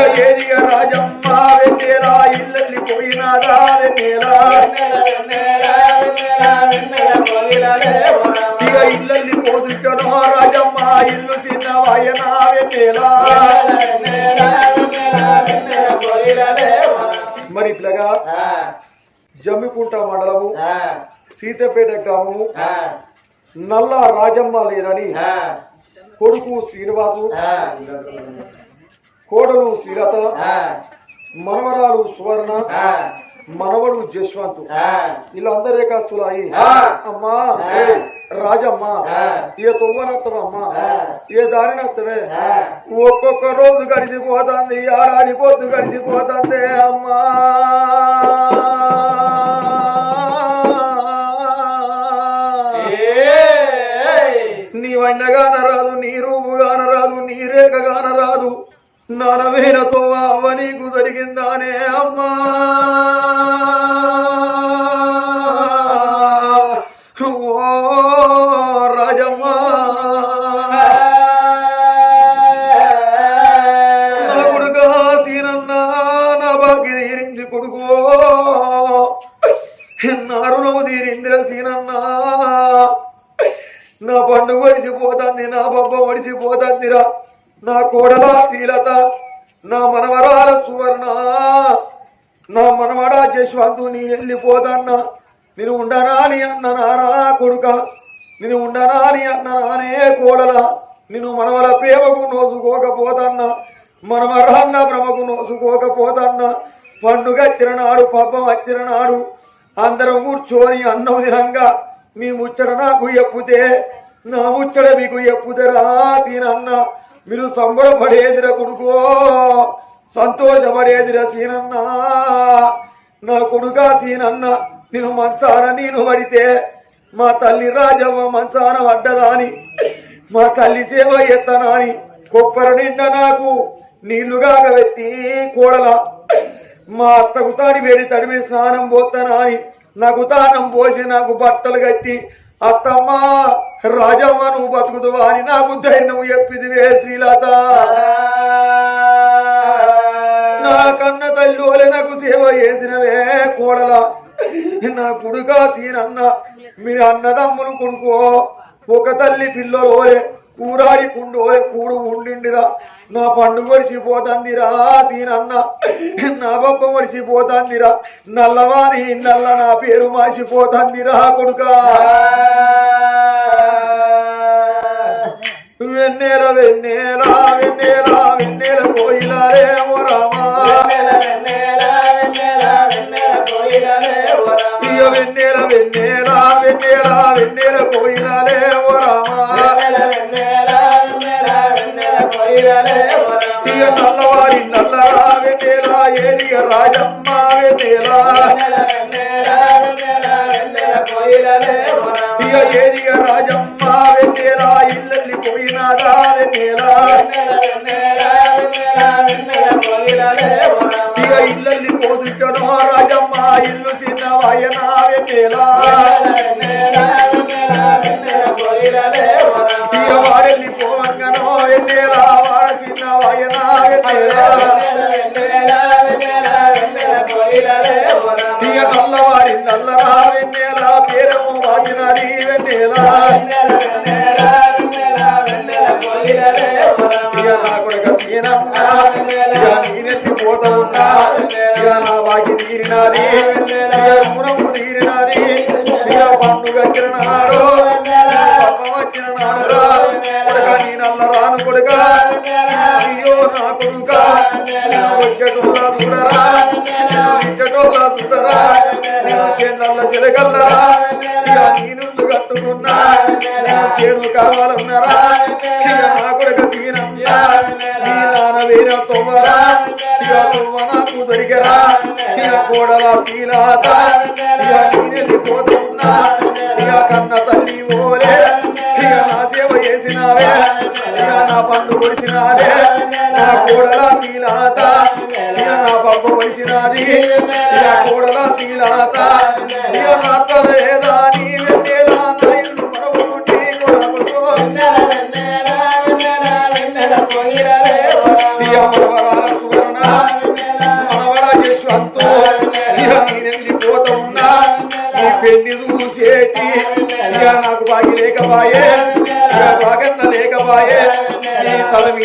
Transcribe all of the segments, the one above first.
ఇక ఏదిగా రాజమ్మ వెన్నెలా ఇల్లల్లి పోయినాదా వెన్నెలా? ఇక ఇల్లల్లి పోతుంటనో రాజమ్మ ఇల్లు వెన్నెలా? మరి ఇట్లాగా జమ్మికుంట మండలము సీతపేట గ్రామము నల్ల రాజమ్మ లేదని కొడుకు శ్రీనివాసు కోడలు శ్రీలత మనవరాలు సువర్ణ మనవడు జశ్వంత్. వీళ్ళందరే కాస్తులాయి అమ్మా రాజమ్మ ఏ తువ్వనత్తవమ్మా ఏ దారి నత్తవే ఒక్కొక్క రోజు గడిచిపోతుంది ఏడాది పొద్దు గడిచిపోతుంది అమ్మా. నా రుణము తీరిందిరా సీనన్నా. నా పండుగ ఒడిచిపోతుంది నా బొబ్బ ఒడిచిపోతుందిరా నా కోడల శ్రీలత నా మనవరాల సువర్ణ. నా మనవడా జశ్వంతు నీ వెళ్ళిపోతన్నా. నేను ఉండనాని అన్న నానా కొడుక. నేను ఉండనా అని అన్న నానే కోడల. నేను మనవల ప్రేమకు నోసుకోకపోతన్నా మనవరాన్న భ్రమకు నోసుకోకపోతన్నా పండుగ వచ్చిన నాడు పబ్బం వచ్చిన నాడు అందరం కూర్చొని అన్నం తినంగా మీ ముచ్చట నాకు ఎప్పుతే నా ముచ్చట మీకు ఎప్పుదరా సీనన్న. మీరు సంబరపడేదిరా కొడుకో సంతోషపడేదిరా సీనన్న. నా కొడుకా సీనన్న నేను మంచాన నేను పడితే మా తల్లి రాజవ్వ మంచాన పడ్డదాని. మా తల్లి సేవ ఎత్తనాని కొప్పర నిండా నాకు నీళ్ళుగా పెట్టి కోడల. మా అత్తకు తాడి వేడి తడిమి స్నానం పోతానని నాకు తానం పోసి నాకు బట్టలు కట్టి అత్తమ్మ రాజమ్మ నువ్వు బతుకుదువా అని నాకు ధైర్యం చెప్పిదివే శ్రీలత. నా కన్న తల్లి నాకు సేవ చేసినవే కోడల. నా కొడుక సీనన్న మీరు అన్నదమ్ములు కొడుకో. ఒక తల్లి పిల్లలు కూరాడి కుండోలే కూడు ఉండిండిరా. నా పండుగ ఒడిచిపోతందిరా సీనన్న. నా బొబ్బ ఒడిచిపోతందిరా నల్లవారి నల్ల నా పేరు మార్చిపోతందిరా కొడుకా. వెన్నెల వెన్నెల ఇయ నల్లవారి నల్లరా వెన్నెల ఏరియ రాజమ్మ వెన్నెల ఇయ ఏరియ రాజమ్మ వెన్నెల ఇల్లల్లి పోయినాదా వెన్నెల ఇక ఇల్లల్లి పోతుంటనో రాజమ్మ ఇల్లు తిన్న వాయనా వెన్నెల పోవంగనో వాయనా వెన్నెల నల్లరా వెన్నెల పేరము వాసినది వెన్నెల నా పోతా ఉన్నా ఇక నా బాకి తీరినది ఇక రుణము తీరినది ఇక నాడు వచ్చిన నాడు కొడుక నీ నల్ల రాను కొడుక. అయ్యో నా కొడుక ఇక కట్టుకున్నా చేను కావాలన్నారా నా కొడుక నీ నాన్న ఇక తొవ్వ నాకు దొరికరా ఇక కోడల తీలాత ఇక నేనెత్తి పోతున్నా ఇక కన్న తల్లి ఓలే ఇక పండు కొడిచినాదే నా కోడల తీలాత నా పంపు కొడిచినది నా కోడల తీలాత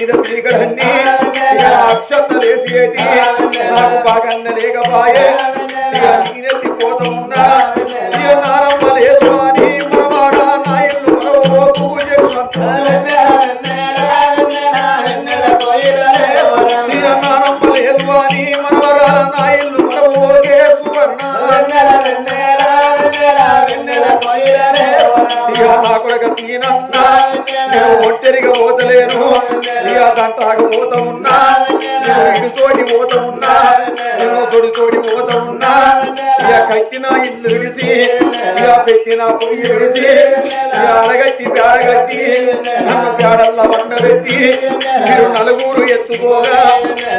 మీద పీకలన్నీ అక్షంతలేసేటి నాకు బాగా లేకపాయే ఇక నేనెత్తి ఉన్నా. నారమ్మ లేదు అని మనవాడా నా పూజ నారమ్మ లేదు అని ఇక నా కొడుక సీనన్న నేను ఒంటరిగా పోతలేను. ఇక దంటాగా పోత ఉన్నా. నేను ఇటుతోటి పోత ఉన్నా. నేను తొడితోటి పోత ఉన్నా. ఇక కట్టిన ఇల్లు విడిసి ఇక పెట్టిన పొయ్యి విడిసి ఇక అడగట్టి పేడగట్టి నన్ను పేడల్లా వండబెట్టి మీరు నలుగురు ఎత్తుకోగా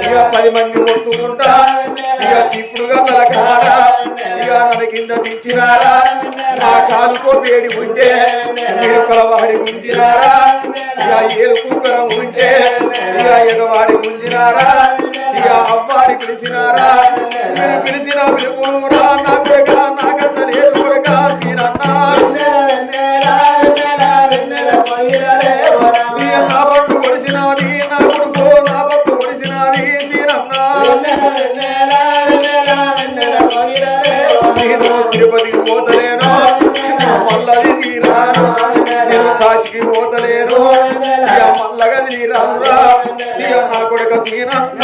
ఇక పది మంది కొట్టుకుంటా. ఇక ఇప్పుడు గల్లల కాడ ఇక నన్ను కింద దించినారా. నా కాలుకో వేడి ఉంటే మీరు కలవాడి ఉంచినారా? ఇక ఏలు ఉంటే ఇక ఎగవాడి ఉంచినారా? ఇక అవ్వాడి పిలిచినారా? మీరు పిలిచిన పిలుపురా నా కొరక నాకంత లేదు కొరక మీరన్నారు నా పట్టు కొడిసినది నా కొడుకు నా పట్టు కొడిసినది మీరన్నారు నేను తిరుపతికి పోతలేను? మల్లది తీరాను నేను కాశీకి పోతలేను ఇక నా కొడుక సీనన్న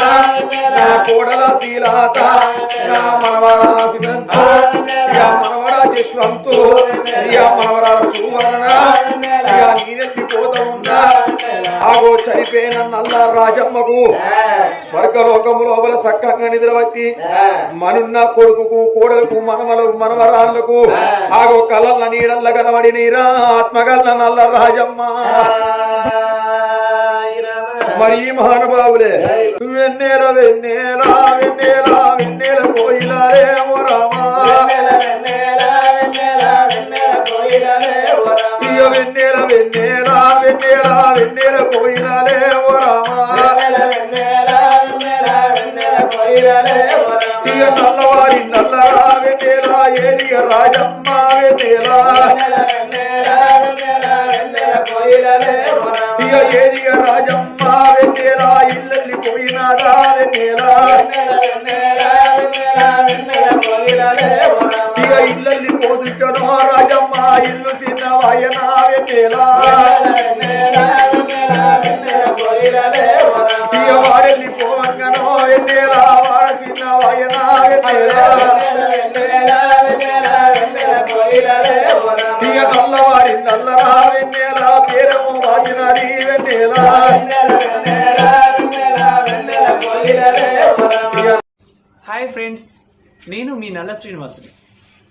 నా కోడల శీలాత నా మనవర మనవర జశ్వంతు ఇక మనవర నీరెత్తి పోతా ఉన్నా ఆగో చనిపోయిన నల్ల రాజమ్మకు స్వర్గలోకము లోపల సక్కంగా నిద్రవచ్చి మనున్న కొడుకుకు కోడలకు మనమల మనవరాళ్ళకు ఆగో కలల్ల నీడల్ల కనబడి నీరా ఆత్మగల్ల నల్ల రాజమ్మ. మరి మహానుభావులే వెన్నేల వెన్నెల వెన్నెల వెన్నేల పోయిలారే ఓ రామా. ఇయ వెన్నెల వెన్నెల వెన్నెల వెన్నెల పోయిలారే ఓ రామా ఇయ నల్లవారి నల్లరా వెన్నెల ఏలియ రాజమ్మ వెన్నెల. ఇయ ఏలియ రాజమ్మ వెన్నెల ఇల్లల్లి పోయినాదా వెన్నెల. ఇక ఇల్లల్లి పోతుంటనో రాజమ్మ ఇల్లు తిన్న వాయన వెన్నెల. పోవంగనో వెన్నెల వాడ చిన్న వాయన ఇక నల్లవారి నల్లరా వెన్నెల పేరము వాసినది వెన్నెల. హాయ్ ఫ్రెండ్స్ నేను మీ నల్ల శ్రీనివాసుని.